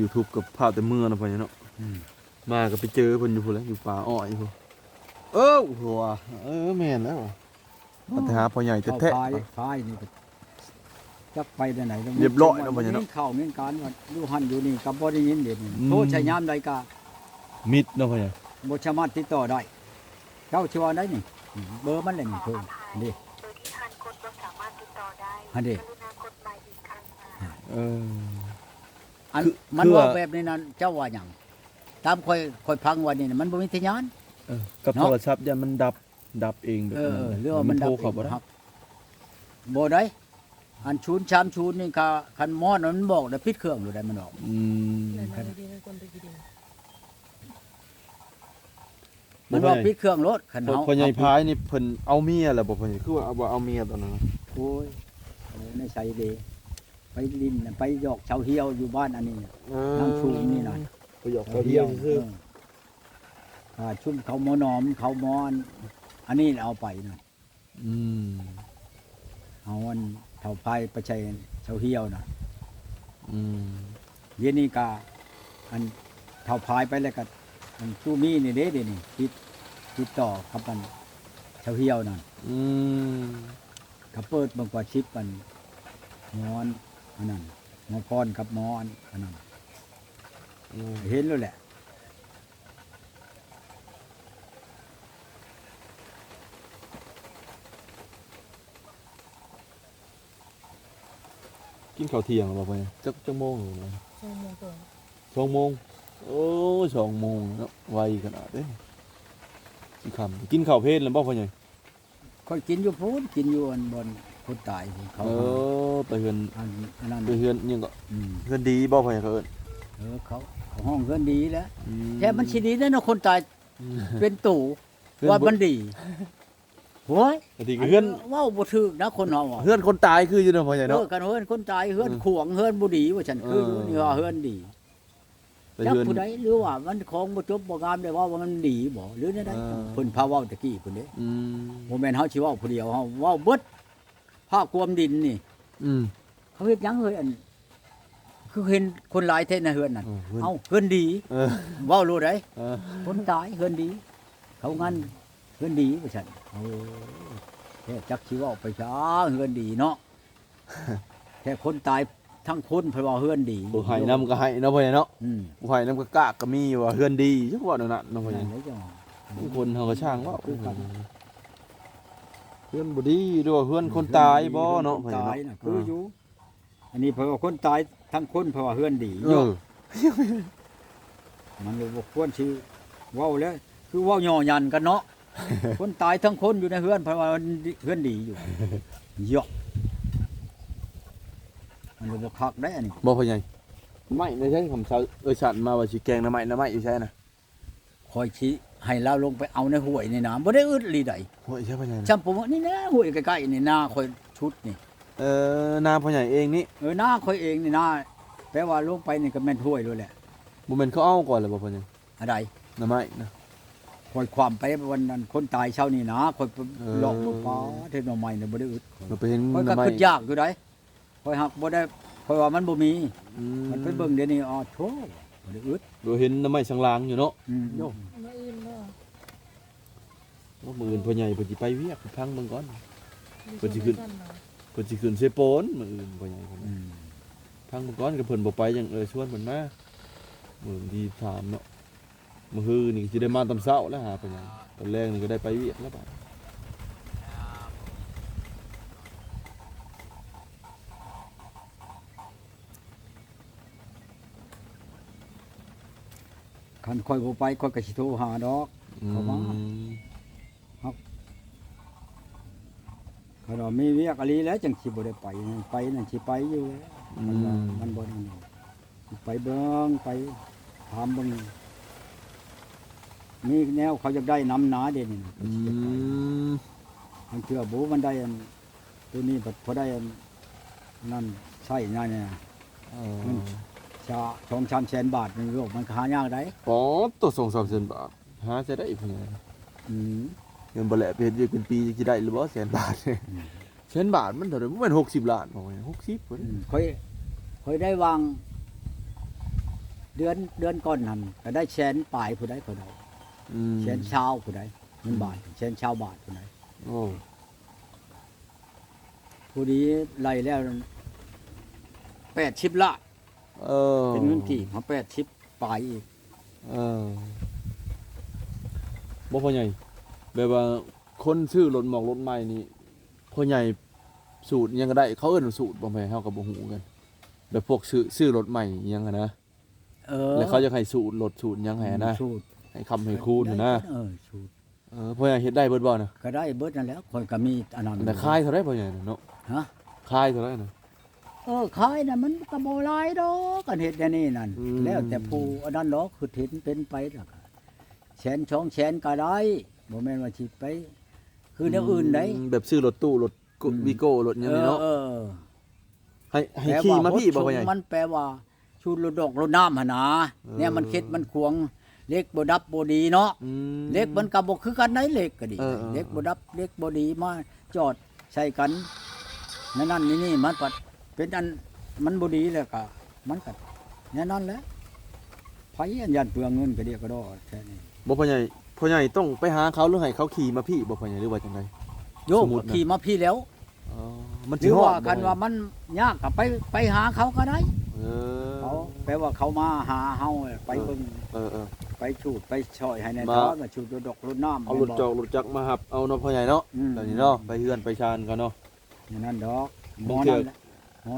ยูทูบกับภาพแต่เมื่อนะพ่อเนี่ยเนาะอืมมาก็ไปเจอเพิ่นอยู่พุ่นแหล้วอยู่ป่าอ้อยพุ่นเออหัวเออแม่นแล้วมาแต่หาพ่อใหญ่เข้าแท้พายพายนี่ก็จักไปได้ไหนแล้วเรียบร้อยแล้วบ่เนี่ยเนาะมีเข้ามีการว่าอยู่หันอยู่นี่ก็บ่ได้ยินเด็ดนี่อืมโทษใช้ยามใดก็ๆมิดเนาะพ่อใหญ่บ่สามารถติดต่อได้เจ้าชื่อว่าได้นี่เบอร์มันเลยนี่เพิ่นนี่โดยที่ท่านกดบ่สามารถติดต่อได้อันนี้กรุณากดหมายอีกครั้งค่ะเออ อันคือมันคือว่าว่าแบบนี้นั้นเจ้าว่าหยังตามค่อยค่อยพังวันนี้น่ะมันบ่มีทะยานเออกับเนาะโทรศัพท์ยันมันดับดับเองแบบเออนั้นเออเรื่องว่ามันดัโทบรเข้าบ่ได้ครับบ่ได้อันชูนชามชูนนี่ค่ะคันมอดมันบอกได้ปิดเครื่องอยู่ได้มันออกอืมเลยมาดีๆคนไปกินมันว่าปิดเครื่องรถคันพ่อเฮาพ่อใหญ่พายนี่เพิ่นเอาเมียแล้วบ่พ่อใหญ่คือว่าเอาบ่เอาเมียตอนนั้นนะโอ้ยโอ้ยในใส่เด ไปลินน่ะไปหยอกชาวเฮียวอยู่บ้านอันนี้น่ะน้ำชูนี่น่ะไปหยอกเขาเที่ยวซื่อเอออ่าชุ่มเขาหมอนอมเขาหมอน อันนี้เอาไปนะๆอืมเอาอันเท่าพายไปใช้ชาวเฮียวนะอืมเย็นนี้กาอันเท่าพายไปแล้วก็อันชูมีนี่เด้เดี๋ยวนี่ติดติดต่อกับมันชาวเฮียวนั่นอืมเขาเปิดบางกว่าชิปมันหมอน อันนั้นหมอพรกับหมอนอันนั้นอืมเห็นแล้วแหละกินข้าวเที่ยงแล้วบ่พ่อใหญ่จักจักโมงหรือไงชั่วโมงก่อนสองโมงโอ้สองโมงเนาะไวขนาดเด้สิคำกินข้าวเพลนแล้วบ่พ่อใหญ่ค่อยกินอยู่พูนกินอยู่อันบน คนตายที่เขาเออไปเฮือนอันอันนั้นไปเฮือนยังก็อืมเฮือนดีบ่พ่อใหญ่เขาเอิ้นเออเขาเขาห้องเพื่อนดีแล้วอืแค่มันชิดีนะเนาะคนตายอืมเป็นตู่เฮือนว่าบ่มันดีโว้ยบางทีก็เฮือนเว้าบ่ถูกนะคนเฮาอะเฮือนคนตายคืออยู่เนาะพ่อใหญ่เอเนาะอกันเฮือนคนตายเฮือนอืมขวงเฮือนบ่ดีว่าฉันคือเออ นี่ว่าเฮือนดีไปจักเฮือน ผู้ใดหรือว่ามันของบ่จบบ่งามได้ว่าว่ามันดีบ่หรือแนวใดเออ เพิ่นพาเว้าตะกี้เพิ่นเด้ อืมบ่แม่นเฮาสิเว้าผู้เดียวเฮาเว้าเบิด ภาคความดินนี่ อืม เขาเฮ็ดหยังเฮ้ยอัน คือเห็นคนหลายแท้ในเฮือนนั่นเออเฮือนเอ้าเฮือนดีเออ เว้ารู้ได้เออคนตายเฮือนดี เขางั้นเฮือนดีว่าฉันโอ้แค่จักชีว่าไปช้าเฮือนดีเนาะแค่คนตายทั้งคนเพราะว่าเฮือนดีผู้ให้นํก็ให้เนาะพ่อใหญ่เนาะอืมผู้ให้นํก็กล้าก็มีว่าเฮือนดีจักว่านั่นน่ะเนาะพ่อใหญ่นั่นแหละจ้ะ ผู้คนเฮาก็ช่างว่าคือกัน เฮือนบ่ดีด้วยเฮือนคนตายบ่เนาะคพ่อนใหญ่ตายเนาะน่ะคืออยู่อันนี้เพราะว่าคนตายทั้งคนเพราะว่าเฮือนดีเออมันเลยบ่ควรชื่อเว้าแล้ว คือเว้าย่อยันกันเนาะคนตายทั้งคนอยู่ในเฮือนเพราะว่าเฮือนดีอยู่เยอะมันเลยบ่คักได้อันนี้บ่พ่อใหญ่ไม่ได้ใช่คำเซาเออฉันมาว่าสิแกงหน้ำไม้หน้ำไม้อยู่ใช่น่ะคอยชี้ ให้เราลงไปเอาในห้วยในน้ำบ่ได้อึดลีใดโอ้ยใช่พ่อใหญ่นะจำผมว่านี่นะห้วยใกล้ๆนี่นาคอยชุดนี่เออนาพ่อใหญ่เองนี่เออนาคอยเองนี่นาแปลว่าลงไปนี่ก็แม่นห้วยเลยแหละบ่แม่นเขาเอาก่อนเลยบ่พ่อใหญ่อะไรหน้ำไม้นะคอยความไปวันนั้นคนตายเช้านี่นะคอยไปเออหลอกป้าเทศนอใหม่เนี่ยบ่ได้อึดเราไปเห็นคอยหก็น้ำไม้คิดยากอยู่ได้คอยหักบ่ได้คอยว่ามันบ่มีอืมันไปเบิ่งเดี๋ยวนี้อ๋อโธ่บ่ได้อึดเราเห็นหน้ำไม้สังลางอยู่เนาะอืมโย่มาอื่นเนาะ ว่ามื้ออื่นพ่อใหญ่เพิ่นสิไปเวียกไปพังเบิ่งก่อน เพิ่นสิขึ้นกัเนาะเพิ่นสิขึ้นเซโปนมื้ออื่นพ่อใหญ่เพิ่นอืมพังเบิ่งก่อนก็เพิ่นบ่ไปหยังเออชวนเพิ่นมามื้อที่ถามเนาะมื้อฮือนี่สิได้มาตอนเช้าแล้วหาพ่อใหญ่ตอนแรกนี่ก็ได้ไปเวียกแล้วบาดคันคอยบ่ไปคอยก็สิโทรหาดอกเข้ามาอืม คันว่ามีเวียกอะไรแล้วจังสิบ่ได้ไปไปนั่นสิไปอยู่แล้วอืมันว่ามมันบ่ได้นั่นสิไปเบิ่งไปถามเบิ่งมีแนวเขาอยากได้น้ำหนาเด่นนี่นะอืมมันเชื่อบูมันได้อันตัวนี้แบบพอได้อันนั่นใช่นั่นเนี่ยเออชาสองชามแสนบาทในโลกมันหายากได้อ๋อตัวสองสามแสนบาทหาจะได้เพิ่นไงอืม เงินบ่แหละไปเฮ็ดเวียกเป็นปีจะได้หรือบ่แสนบาทเนี่ยอืมแสนบาทมันเท่าไหร่มันเป็น60ล้านบ่แม่น60พุ่นอืมค่อยค่อยได้วาง เดือนเดือนก่อนหันก็ได้แสนปลายผู้ใดผู้ใดอืมแสนชาวผู้ใดเงินบาทแสนชาวบาทผู้ใดโอ้ผู้นี้ไล่แล้วแปดชิบละเออเป็นเงินกี่มาแปดชิบปลายอีกเออบ่พ่อใหญ่ แบบว่าคนซื้อรถหมอกรถใหม่นี่พ่อใหญ่สูตรอิหยังก็ได้เขาเอิ้นว่าสูตรบ่แม่นเฮาก็บ่ฮู้กันแบบพวกซื้อซื้อรถใหม่อิหยังอะนะเออแล้วเขาจะให้สูตรรถสูตรอิหยังให้นะสูตรให้คำให้คูณน่ะนะเออสูตรเออพ่อใหญ่เฮ็ดได้เบิดบ่นะก็ได้เบิดนั่นแหล้วคนก็มีอันนั้นแต่ค่ายเท่าไหร่พ่อใหญ่น่ะเนาะฮะค่ายเท่าไหร่น่ะเออขายน่ะมันก็บ่หลายดอกกันเฮ็ดอย่างนี้นั่นอืมแล้วแต่ผู้อันนั้นดอกคือเห็นเป็นไปล่ะก็แสนช่องแสนก็ได้ บ่แม่นว่าสิไป คือแนวอื่นได้มแบบซื้อรถตู้รถอืมวีโก้รถอิหยังนี่เนาะเออเออให้ให้ขี่มาพี่บ่พ่อใหญ่มันแปลว่า ชูรถดอกรถน้ำหั่นนะเออเนี่ยมันคิดมันขวงเล็กบ่ดับบ่ดีเนาะอืมเล็กมันก็บ่คือกันไหนเล็กก็ดีเออเออเล็กบ่ดับเล็กบ่ดีมาจอดใส่กันนั่นนั่นนี่นี่มันปัดเป็นอันมันบ่ดีแล้วก็มันก็แน่นอนแหล้วไผอันยันเปลืองเงินก็เดียวก็ดอแค่นี้บ่พ่อใหญ่ พ่อใหญ่ต้องไปหาเขาหรือให้เขาขี่มาพี่บ่พ่อใหญ่หรือว่าจังได โยกสมมุตินะ ขี่มาพี่แล้วอ๋อมันหสิรือฮอว่าดบ่คันว่ามันยากก็ไปไปหาเขาก็ได้เออเขาแปลว่าเขามาหาเฮาไปเบิ่งเออเออ ไปชูดไปช่อยให้ในมา ท้อมาชูดดอกรถน้ำเอารถจอกรถจักรมาหับเอาเนาะพ่อใหญ่เนาะอืมเดี๋ยวนี้เนาะไปเฮือนไปชานกันเนาะ อย่างนั้นดอกหมบาองเทื่อนั่นแหละหมอ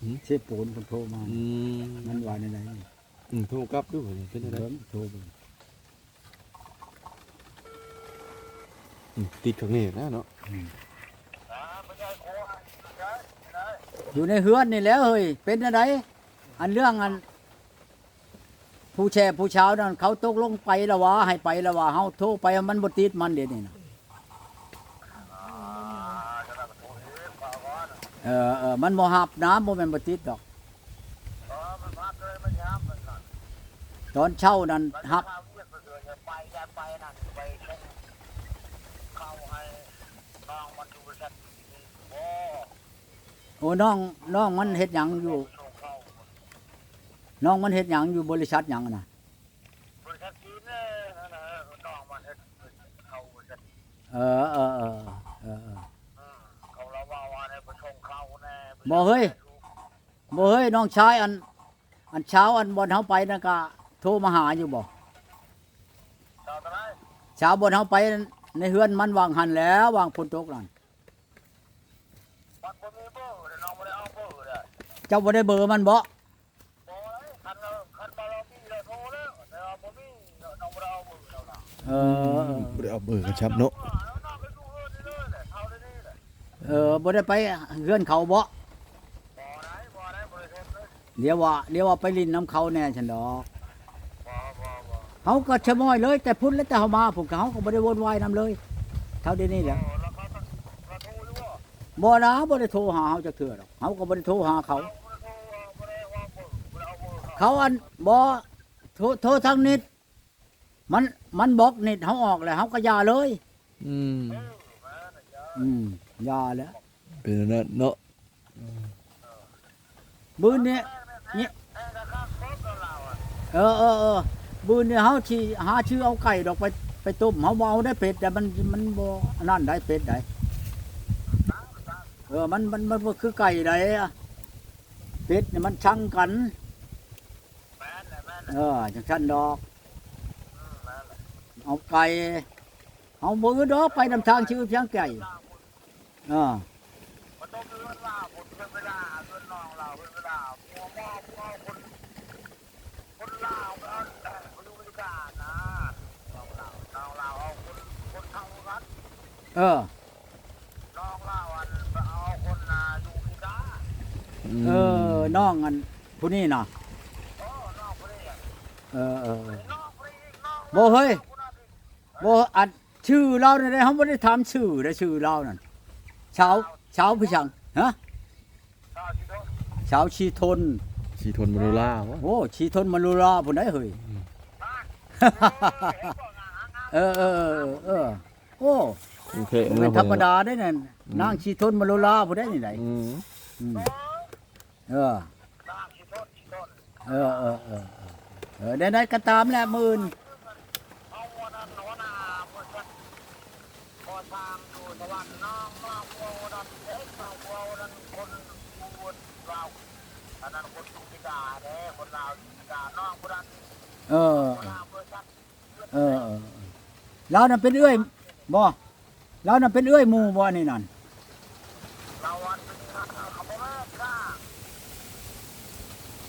หืม เชฟปูนเพิ่นโทรมา อืมมันว่าในไหนอืมโทรกลับดูพ่อใหญ่เป็นจังไดเบิ่งโทรเบิ่ง อืม ติดข้างนี้นะเนาะอยู่ในเฮือนนี่แหล้วเฮ้ยเป็นอะไรอันเรื่องอัน ผู้แช่ผู้เช้านั่นเขาตกลงไปแล้วว่าให้ไปแล้วว่าเฮาโทรไปมันบ่ติดมันเดี๋ยวนี้นะเออเออมันบ่หับน้ำบ่แม่นบ่ติดดอกตอนเช้านั้นหับ โอ้น้องน้องมันเฮ็ดหยังอยู่ น้องมันเฮ็ดหยังอยู่บริษัทหยังอะนะเออเออเออเออเออบ่เฮ้ยบ่เฮ้ยน้องชายอัน อันเช้าอันบนเฮาไปนั่นก็โทรมาหาอยู่บ่เช้าบนเฮาไปในเฮือนมันวางหันแล้ววางฝนตกนั่นเจ้าบ่ได้เบอร์มันบ่เออบ่ได้เอาเบอร์กระชับเนาะเออบ่ได้ไปเฮือนเขาบ่เดี๋ยวว่าเดี๋ยวว่าไปลินน้ำเขาแน่ฉันดอกเขาก็ชะมอยเลย แต่พุ่นแล้วแต่เขามาผมกับเขาก็บ่ได้วนวายนํเลย เท่าเดี๋ยวนี้แหละบ่นะบ่ได้โทรหาเขาจักเทื่อดอกเขาก็บ่ได้โทรหาเขา เขาอันบ่โทรโทรทางนิด มันมันบอกนิดเขาออกแล้วเขาก็อยาเลย อืมอืมอยาแล้วเป็นอันนั้นเนาะบืนเนี่ยเนี่ยเออเออเออบืนเนี่ยเขาชีหาชื่อเอาไก่ดอกไปไปต้มเขาบเอาได้เป็ดแต่มันมันบ่นั่นได้เป็ดได้เออมันมันมันบ่คือไก่ได้อะเป็ดเนี่ยมันชังกัน เออจังชั้นดอกเอาไก่เอามือดอกไปนำทางชื่อเพียงไก่เออเออเออน้องอันผู้นี้น่ะ เออเออเออบ่เฮ้ยบ่อันชื่อเราเนี่ยเขาไม่ได้ถามชื่อได้ชื่อเรานั่นเช้าเช้าพี่ชังฮะเช้าชีทน สีทนมโนลาวะโอ้ชีทนมารุลาผู้ใดเฮ้ย เออเออเออเออโอ้โอเคบ่เป็นธรรมดาได้นั่นนางชีทนมารุลาผู้ใดนี่ไหนอืมอืมเออเออเออเอออ อได้ได้ก็ตามแหละหมื่นเอาวันนั้นหัวหน้าเออยู่ตะวันน้องมาหัวนั้นเด็กมาหัวนั้นคนบูนเราอันนั้นคนตุกิดาเด้คนลาวตุกิดาน้อเออหัวหน้าเพิ่นก็เออเออเรานั่นเป็นเอื้อยบ่เรานั่นเป็นเอื้อยหมู่บ่นี่นั่น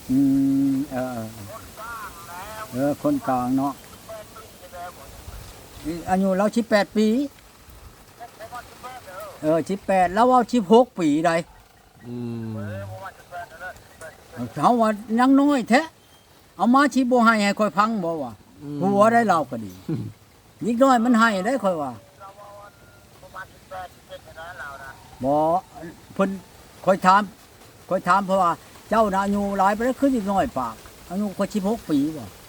อืมเออ เออ คนกลางเนาะเป็นปีแล้วผมนี่อายุเรา18ปีผมว่าจะเป็นเด้อเออ18แล้วเว้า16ปีใดอืมเออผมว่าจะเป็นเด้อเฮาว่ายังน้อยแท้เอามาสิบ่ให้ให้ค่อยพังบ่ว่าหัวได้เราก็ดีนิดน้อยมันให้ได้ค่อยว่าเราว่าผมว่าจะเป็นเป็นนะเรานะบ่เพิ่นค่อยถามค่อยถามเพราะว่า เจ้าน่ะอายุหลายไปแล้วขึ้นอีกน้อยปากอายุก็16ปีบ่โอ้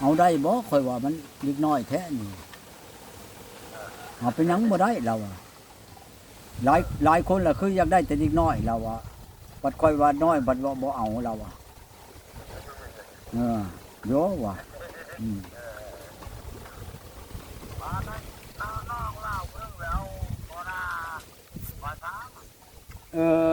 เอาได้บ่คอยว่ามันเล็กน้อยแท้นี่เอาไปนังบ่ได้เราอะหลายหลายคนล่ะคืออยากได้แต่เล็กน้อยเราอะบัดคอยว่าน้อยบัดว่าบ่เอาเราอะเออโยว่ะเออ